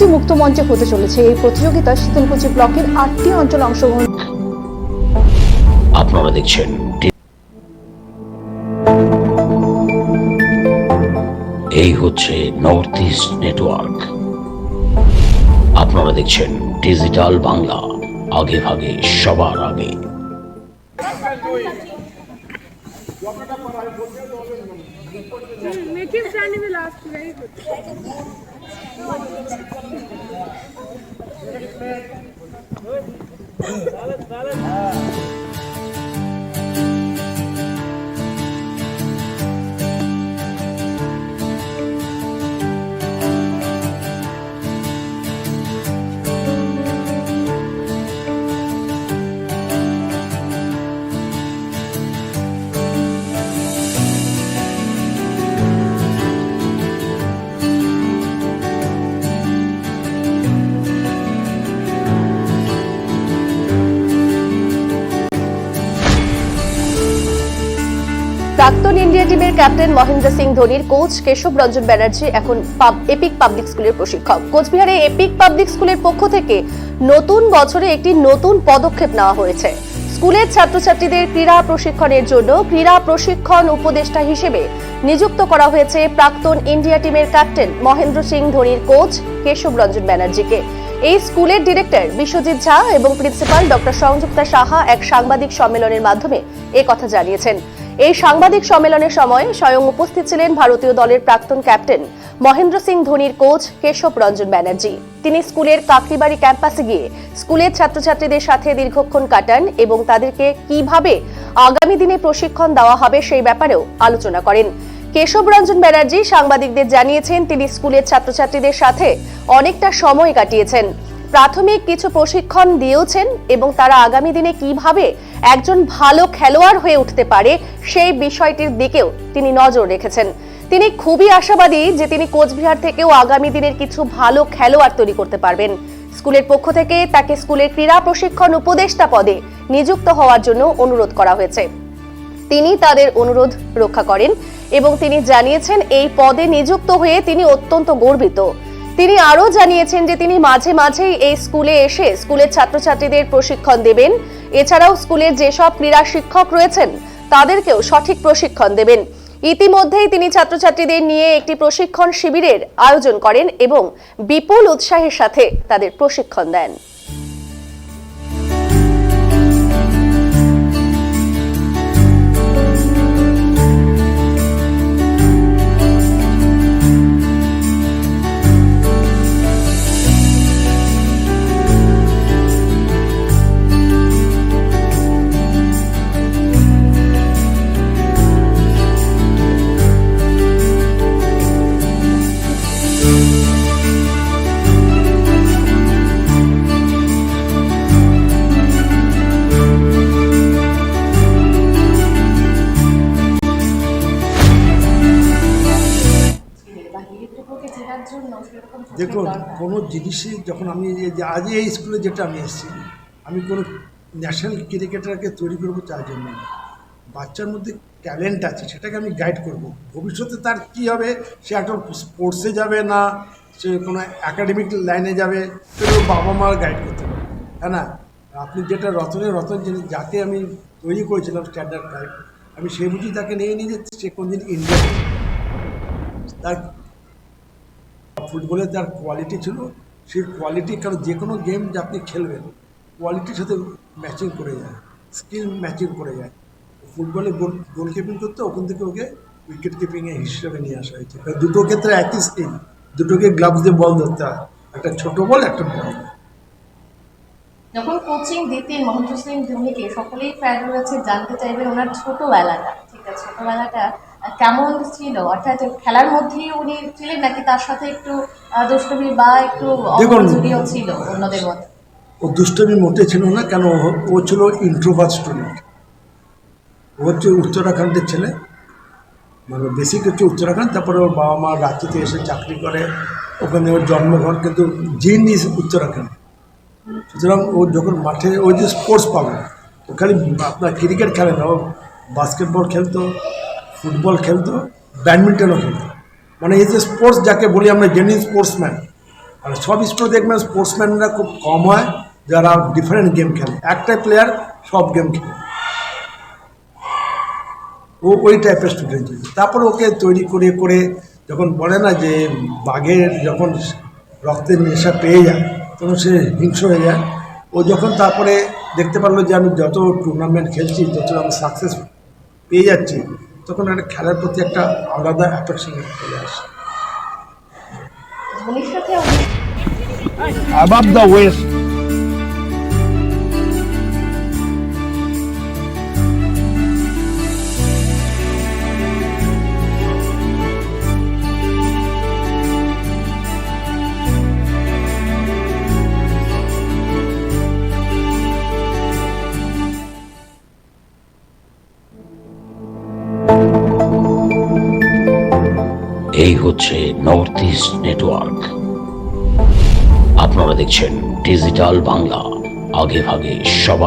শীতলকুচি মুক্ত মঞ্চে হতে চলেছে এই প্রতিযোগিতা শীতলকুচি ব্লকের আটটি অঞ্চল অংশগ্রহণ। আপনারা দেখছেন এই হচ্ছে নর্থ ইস্ট নেটওয়ার্ক আপনারা দেখছেন ডিজিটাল বাংলা আগে ভাগে সবার আগে। Make him stand in the প্রাক্তন ইন্ডিয়া টিমের ক্যাপ্টেন মহেন্দ্র সিং ধোনির কোচ কেশব রঞ্জন ব্যানার্জি এখন এপিক পাবলিক স্কুলের প্রশিক্ষক। কোচবিহারে এপিক পাবলিক স্কুলের পক্ষ থেকে নতুন বছরে একটি নতুন পদক্ষেপ নেওয়া হয়েছে। স্কুলের ছাত্রছাত্রীদের ক্রীড়া প্রশিক্ষণের জন্য ক্রীড়া প্রশিক্ষণ উপদেষ্টা হিসেবে নিযুক্ত করা হয়েছে প্রাক্তন ইন্ডিয়া টিমের ক্যাপ্টেন মহেন্দ্র সিং ধোনির কোচ কেশব রঞ্জন ব্যানার্জিকে। এই স্কুলের ডিরেক্টর বিশ্বজিৎ ঝা এবং প্রিন্সিপাল ডক্টর সংযুক্তা সাহা এক সাংবাদিক সম্মেলনের মাধ্যমে কথা জানিয়েছেন। এই সাংবাদিক সম্মেলনের সময় স্বয়ং উপস্থিত ছিলেন ভারতীয় দলের প্রাক্তন ক্যাপ্টেন মহেন্দ্র সিং ধোনির কোচ কেশব রঞ্জন ব্যানার্জি। তিনি স্কুলের কাকরিবাড়ি ক্যাম্পাসে গিয়ে স্কুলের ছাত্রছাত্রীদের সাথে দীর্ঘক্ষণ কাটান এবং তাদেরকে কীভাবে আগামী দিনে প্রশিক্ষণ দেওয়া হবে সেই ব্যাপারেও আলোচনা করেন। কেশব রঞ্জন ব্যানার্জি সাংবাদিকদের জানিয়েছেন, তিনি স্কুলের ছাত্রছাত্রীদের সাথে অনেকটা সময় কাটিয়েছেন। প্রাথমিক কিছু প্রশিক্ষণ দিয়েওছেন এবং তারা আগামী দিনে কীভাবে একজন ভালো খেলোয়াড় হয়ে উঠতে পারে সেই বিষয়টির দিকেও তিনি নজর রেখেছেন। তিনি খুবই আশাবাদী যে তিনি কোচবিহার থেকেও আগামী দিনের কিছু ভালো খেলোয়াড় তৈরি করতে পারবেন। স্কুলের পক্ষ থেকে তাকে স্কুলের ক্রীড়া প্রশিক্ষণ উপদেষ্টা পদে নিযুক্ত হওয়ার জন্য অনুরোধ করা হয়েছে। তিনি তাদের অনুরোধ রক্ষা করেন এবং তিনি জানিয়েছেন, এই পদে নিযুক্ত হয়ে তিনি অত্যন্ত গর্বিত। তিনি আরও জানিয়েছেন যে তিনি মাঝে মাঝেই এই স্কুলে এসে স্কুলের ছাত্রছাত্রীদের প্রশিক্ষণ দেবেন। এছাড়াও স্কুলের যেসব ক্রীড়া শিক্ষক রয়েছেন, তাদেরকেও সঠিক প্রশিক্ষণ দেবেন। ইতিমধ্যেই তিনি ছাত্রছাত্রীদের নিয়ে একটি প্রশিক্ষণ শিবিরের আয়োজন করেন এবং বিপুল উৎসাহের সাথে তাদের প্রশিক্ষণ দেন। দেখুন কোনো জিনিসই যখন আমি আজই এই স্কুলে যেটা আমি এসেছি আমি কোনো ন্যাশনাল ক্রিকেটারকে তৈরি করব তার জন্য বাচ্চার মধ্যে ট্যালেন্ট আছে সেটাকে আমি গাইড করব। ভবিষ্যতে তার কি হবে সে একটা স্পোর্টসে যাবে না সে কোনো একাডেমিক লাইনে যাবে ওর বাবা মার গাইড করতে পারে হ্যাঁ না? আপনি যেটা রতনের রতন যিনি যাকে আমি তৈরি করেছিলাম স্ট্যান্ডার্ড টাইপ আমি সেই বুঝি তাকে নিয়ে নিয়ে যে সে কোনদিন ইন্ডিয়া তার ফুটবলে তার কোয়ালিটি ছিল, সেই কোয়ালিটি কারণ যে কোনো গেম যে আপনি খেলবেন কোয়ালিটির সাথে ম্যাচিং করে যায় স্কিল ম্যাচিং করে যায়। ফুটবলে গোল গোলকিপিং করতে ওখান থেকে ওকে উইকেট কিপিংয়ে হিসেবে নিয়ে আসা হয়েছে। দুটো ক্ষেত্রে একই স্কিল দুটোকে গ্লাভস দিয়ে বল ধরতে হয়। একটা ছোট বল একটা বড় বল যখন কোচিং দিতেন মহেন্দ্র সিং ধোনিকে, সকলেই জানতে চাইবেন ওনার ছোটবেলাটা। ঠিক আছে, ছোটবেলাটা কেমন ছিল? অর্থাৎ খেলার মধ্যেই উনি ছিলেন নাকি তার সাথে একটু দুষ্টমি বা একটু। অমনোযোগীও ছিল অন্যদের মধ্যে? ও দুষ্টমি মোটে ছিল না কেন ও- ছিল ইন্ট্রোভার্ট স্টুডেন্ট ও হচ্ছে উত্তরাখণ্ডের ছেলে। মানে বেসিক হচ্ছে উত্তরাখণ্ড তারপরে ওর বাবা মা রাঁচিতে এসে চাকরি করে ওখানে ওর জন্মঘর কিন্তু জিন ইজ উত্তরাখণ্ড। সুতরাং ও যখন মাঠে ওই যে স্পোর্টস পাবে ও খালি আপনার ক্রিকেট খেলে না ও বাস্কেটবল খেলতো। ফুটবল খেলতো, ব্যাডমিন্টনও খেলতো। মানে এই যে স্পোর্টস যাকে বলি আমরা জেনি স্পোর্টসম্যান আর সব স্কুলে দেখবেন স্পোর্টসম্যানরা খুব কম হয়, যারা ডিফারেন্ট গেম খেলে। একটা প্লেয়ার সব গেম খেলে। ও ওই টাইপের স্টুডেন্ট ছিল তারপর ওকে তৈরি করে করে যখন বলে না যে, বাঘের যখন রক্তের নেশা পেয়ে যায়, তখন সে হিংস্র হয়ে যায়। ও যখন তারপরে দেখতে পারল যে, আমি যত টুর্নামেন্ট খেলছি, যত আমি সাকসেস পেয়ে যাচ্ছি তখন একটা খেলার প্রতি একটা আলাদা অ্যাট্রাকশন চলে আসে above the waist. এই হচ্ছে নর্থ ইস্ট নেটওয়ার্ক আপনারা দেখছেন ডিজিটাল বাংলা আগে ভাগে সবার